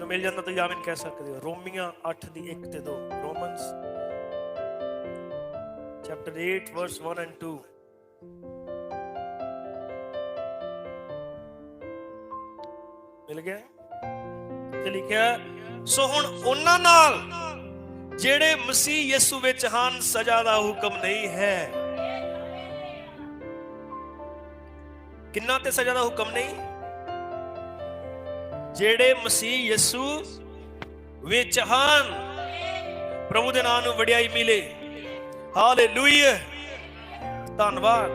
ਜਦੋਂ ਮਿਲ ਜਾਂਦਾ ਤੁਸੀਂ ਆਮੀਨ ਕਹਿ ਸਕਦੇ ਹੋ। ਰੋਮੀਆਂ 8 ਦੀ 1 ਤੇ 2 ਰੋਮਨਸ ਚੈਪਟਰ 8 ਵਰਸ 1 ਐਂਡ 2 ਮਿਲ ਗਿਆ? ਤੇ ਲਿਖਿਆ, ਸੋ ਹੁਣ ਉਹਨਾਂ ਨਾਲ ਜਿਹੜੇ ਮਸੀਹ ਯਿਸੂ ਵਿੱਚ ਹਨ, ਸਜ਼ਾ ਦਾ ਹੁਕਮ ਨਹੀਂ ਹੈ। ਕਿੰਨਾ ਤੇ ਸਜ਼ਾ ਦਾ ਹੁਕਮ ਨਹੀਂ? ਜਿਹੜੇ ਮਸੀਹ ਯਿਸੂ ਵਿੱਚ ਹਨ, ਪ੍ਰਭੂ ਦੇ ਨਾਮ ਨੂੰ ਵਡਿਆਈ ਮਿਲੇ। ਹਾਲੇਲੂਇਆ ਧੰਨਵਾਦ।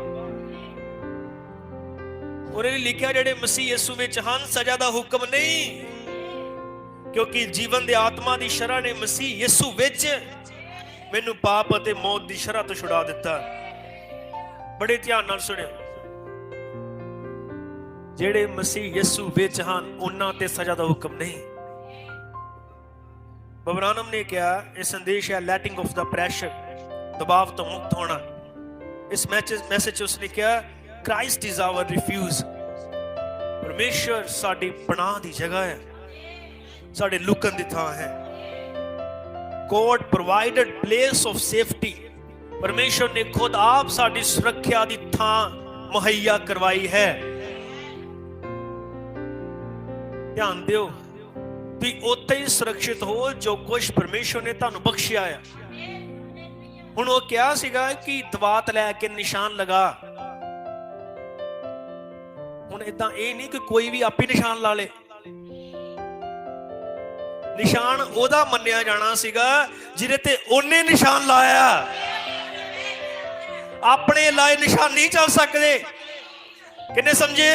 ਉਹਨੇ ਲਿਖਿਆ ਜਿਹੜੇ ਮਸੀਹ ਯਿਸੂ ਵਿੱਚ ਹਨ, ਸਜ਼ਾ ਦਾ ਹੁਕਮ ਨਹੀਂ, ਕਿਉਂਕਿ ਜੀਵਨ ਦੇ ਆਤਮਾ ਦੀ ਸ਼ਰ੍ਹਾ ਨੇ ਮਸੀਹ ਯਿਸੂ ਵਿੱਚ ਮੈਨੂੰ ਪਾਪ ਅਤੇ ਮੌਤ ਦੀ ਸ਼ਰ੍ਹਾ ਤੋਂ ਛੁਡਾ ਦਿੱਤਾ। ਬੜੇ ਧਿਆਨ ਨਾਲ ਸੁਣਿਓ। ਜਿਹੜੇ ਮਸੀਹ ਯਿਸੂ ਵਿੱਚ ਹਨ, ਉਹਨਾਂ ਤੇ ਸਜ਼ਾ ਦਾ ਹੁਕਮ ਨਹੀਂ। ਬਬਰਾਨਮ ਨੇ ਕਿਹਾ, ਇਹ ਸੰਦੇਸ਼ ਹੈ ਲੈਟਿੰਗ ਆਫ ਦਾ ਪ੍ਰੈਸ਼ਰ ਦਬਾਅ ਤੋਂ ਮੁਕਤ ਹੋਣਾ। ਇਸ ਮੈਸੇਜ ਮੈਸੇਜ ਉਸਨੇ ਕਿਹਾ ਕ੍ਰਾਈਸਟ ਇਜ਼ ਆਵਰ ਰਿਫਿਊਜ਼ ਪਰਮੇਸ਼ਰ ਸਾਡੀ ਪਨਾਹ ਦੀ ਜਗ੍ਹਾ ਹੈ। ਸਾਡੇ ਲੁਕਣ ਦੀ ਥਾਂ ਹੈ। God provided place of safety ਪਰਮੇਸ਼ਰ ਨੇ ਖੁਦ ਆਪ ਸਾਡੀ ਸੁਰੱਖਿਆ ਦੀ ਥਾਂ ਮੁਹੱਈਆ ਕਰਵਾਈ ਹੈ। ਧਿਆਨ ਦਿਓ ਵੀ ਉੱਥੇ ਹੀ ਸੁਰੱਖਿਅਤ ਹੋ ਜੋ ਕੁਝ ਪਰਮੇਸ਼ਰ ਨੇ ਤੁਹਾਨੂੰ ਬਖਸ਼ਿਆ ਹੈ ਹੁਣ ਉਹ ਕਿਹਾ ਸੀਗਾ ਕਿ ਦਵਾਤ ਲੈ ਕੇ ਨਿਸ਼ਾਨ ਲਗਾ। ਹੁਣ ਇਦਾਂ ਇਹ ਨਹੀਂ ਕਿ ਕੋਈ ਵੀ ਆਪੇ ਨਿਸ਼ਾਨ ਲਾ ਲੇ। ਨਿਸ਼ਾਨ ਉਹਦਾ ਮੰਨਿਆ ਜਾਣਾ ਸੀਗਾ ਜਿਹਦੇ ਤੇ ਉਹਨੇ ਨਿਸ਼ਾਨ ਲਾਇਆ। ਆਪਣੇ ਲਾਏ ਨਿਸ਼ਾਨ ਨਹੀਂ ਚੱਲ ਸਕਦੇ। ਕਿੰਨੇ ਸਮਝੇ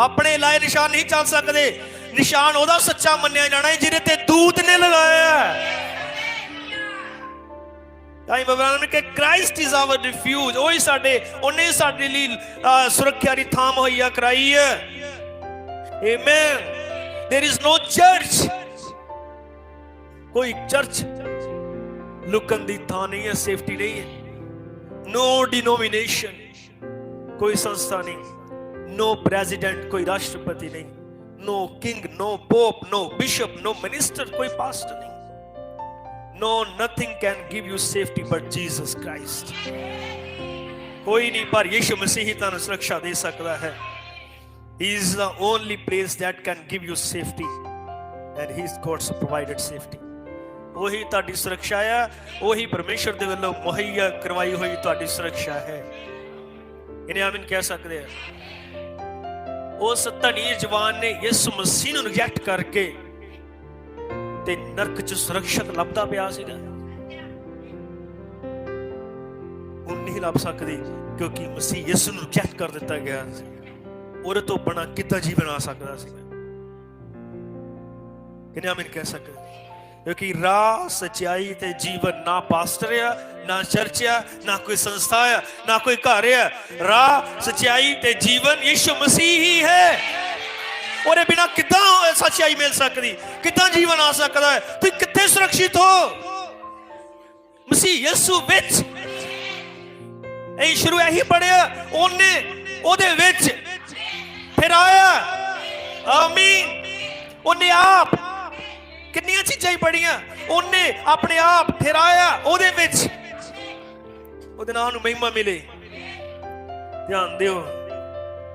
ਆਪਣੇ ਲਾਏ ਨਿਸ਼ਾਨ ਨਹੀਂ ਚੱਲ ਸਕਦੇ ਨਿਸ਼ਾਨ ਉਹਦਾ ਸੱਚਾ ਮੰਨਿਆ ਜਾਣਾ ਹੈ ਜਿਹਦੇ ਤੇ ਦੂਤ ਨੇ ਲਗਾਇਆ ਹੈ ਤਾਂ ਇਹ ਬਾਬਾ ਨੇ ਕਿ ਕ੍ਰਾਈਸਟ ਇਜ਼ ਆਵਰ ਰਿਫਿਊਜ ਉਹ ਹੀ ਸਾਡੇ ਉਹਨੇ ਸਾਡੇ ਲਈ ਅਹ, ਸੁਰੱਖਿਆ ਦੀ ਥਾਂ ਮੁਹੱਈਆ ਕਰਾਈ ਹੈ amen there is no church ਕੋਈ ਚਰਚ ਲੁਕਣ ਦੀ ਥਾਂ ਨਹੀਂ ਹੈ ਸੇਫਟੀ ਨਹੀਂ ਹੈ ਨੋ ਡਿਨੋਮੀਨੇਸ਼ਨ ਕੋਈ ਸੰਸਥਾ ਨਹੀਂ ਨੋ ਪ੍ਰੈਜ਼ੀਡੈਂਟ ਕੋਈ ਰਾਸ਼ਟਰਪਤੀ ਨਹੀਂ no king no pope no bishop no minister ਕੋਈ ਪਾਸਟਰ ਨਹੀਂ No, nothing can give you safety but Jesus Christ. ਕੋਈ ਨਹੀਂ ਪਰ ਯਿਸੂ ਮਸੀਹ ਹੀ ਤੁਹਾਨੂੰ ਸੁਰੱਖਿਆ ਦੇ ਸਕਦਾ ਹੈ He is the only place that can give you safety. And He is God's provided safety. ਉਹੀ ਤੁਹਾਡੀ ਸੁਰੱਖਿਆ ਆ ਉਹੀ ਪਰਮੇਸ਼ਰ ਦੇ ਵੱਲੋਂ ਮੁਹੱਈਆ ਕਰਵਾਈ ਹੋਈ ਤੁਹਾਡੀ ਸੁਰੱਖਿਆ ਹੈ ਇਹਨੇ ਆਮੀਨ ਕਹਿ ਸਕਦੇ ਆ ਉਸ ਧਨੀ ਜਵਾਨ ਨੇ ਯਿਸੂ ਮਸੀਹ ਨੂੰ ਰਿਜੈਕਟ ਕਰਕੇ ਤੇ ਨਰਕ ਚ ਸੁਰੱਖਿਅਤ ਲੱਭਦਾ ਪਿਆ ਸੀਗਾ। ਉਹ ਨਹੀਂ ਲੱਭ ਸਕਦੀ, ਕਿਉਂਕਿ ਮਸੀਹ ਯਿਸੂ ਨੂੰ ਰਿਜੈਕਟ ਕਰ ਦਿੱਤਾ ਗਿਆ ਸੀ। ਉਹਦੇ ਤੋਂ ਬਣਾ ਕਿੱਦਾਂ ਜੀਵਨ ਆ ਸਕਦਾ ਸੀ? ਕਿਨੇ ਆਮੀਨ ਕਹਿ ਸਕਦਾ? ਕਿਉਂਕਿ ਰਾਹ ਸਚਾਈ ਤੇ ਜੀਵਨ ਨਾ ਪਾਸਟਰ ਆ ਨਾ ਚਰਚ ਆ ਨਾ ਕੋਈ ਸੰਸਥਾ ਆ ਨਾ ਕੋਈ ਘਰ ਆ ਰਾਹ ਸਚਾਈ ਤੇ ਜੀਵਨ ਯਿਸੂ ਮਸੀਹ ਹੀ ਹੈ। ਉਹਦੇ ਬਿਨਾ ਕਿੱਦਾਂ ਸੱਚਾਈ ਮਿਲ ਸਕਦੀ? ਕਿੱਦਾਂ ਜੀਵਨ ਆ ਸਕਦਾ ਹੈ? ਤੁਸੀਂ ਕਿੱਥੇ ਸੁਰੱਖਿਅਤ ਹੋ? ਮਸੀਹ ਯਿਸੂ ਵਿੱਚ। ਇਹ ਸ਼ੁਰੂ ਇਹੀ ਪੜਿਆ ਉਹਨੇ ਉਹਦੇ ਵਿੱਚ ਫਿਰ ਆਇਆ। ਆਮੀਨ। ਉਹਨੇ ਆਪ ਕਿੰਨੀਆਂ ਚੀਜ਼ਾਂ ਹੀ ਪੜੀਆਂ ਉਹਨੇ ਆਪਣੇ ਆਪ ਠਹਿਰਾਇਆ, ਉਹਦੇ ਵਿੱਚ। ਉਹਦੇ ਨਾਮ ਨੂੰ ਮਹਿਮਾ ਮਿਲੇ। ਧਿਆਨ ਦਿਓ।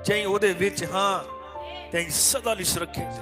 ਚਾਹੀ ਉਹਦੇ ਵਿੱਚ, ਹਾਂ ਤੇ ਸਦਾ ਲਈ ਸੁਰੱਖਿਅਤ।